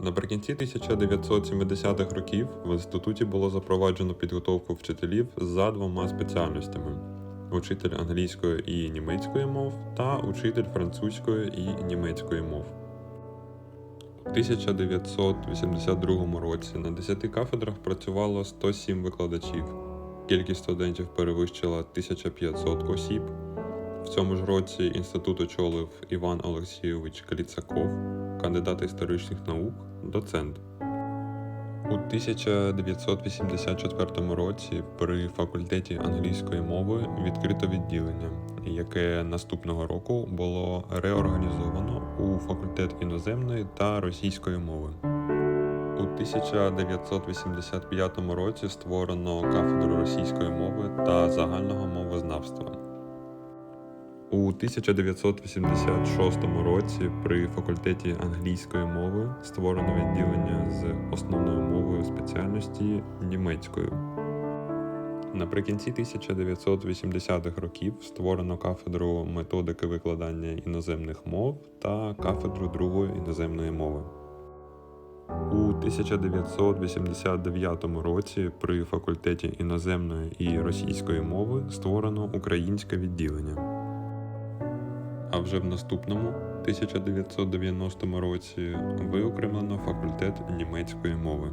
Наприкінці 1970-х років в інституті було запроваджено підготовку вчителів за двома спеціальностями: учитель англійської і німецької мов та учитель французької і німецької мов. У 1982 році на 10 кафедрах працювало 107 викладачів. Кількість студентів перевищила 1500 осіб. В цьому ж році інститут очолив Іван Олексійович Кліцаков, кандидат історичних наук, доцент. У 1984 році при факультеті англійської мови відкрито відділення, яке наступного року було реорганізовано у факультет іноземної та російської мови. У 1985 році створено кафедру російської мови та загального мовознавства. У 1986 році при факультеті англійської мови створено відділення з основною мовою спеціальності німецькою. Наприкінці 1980-х років створено кафедру методики викладання іноземних мов та кафедру другої іноземної мови. У 1989 році при факультеті іноземної і російської мови створено українське відділення. А вже в наступному 1990 році виокремлено факультет німецької мови.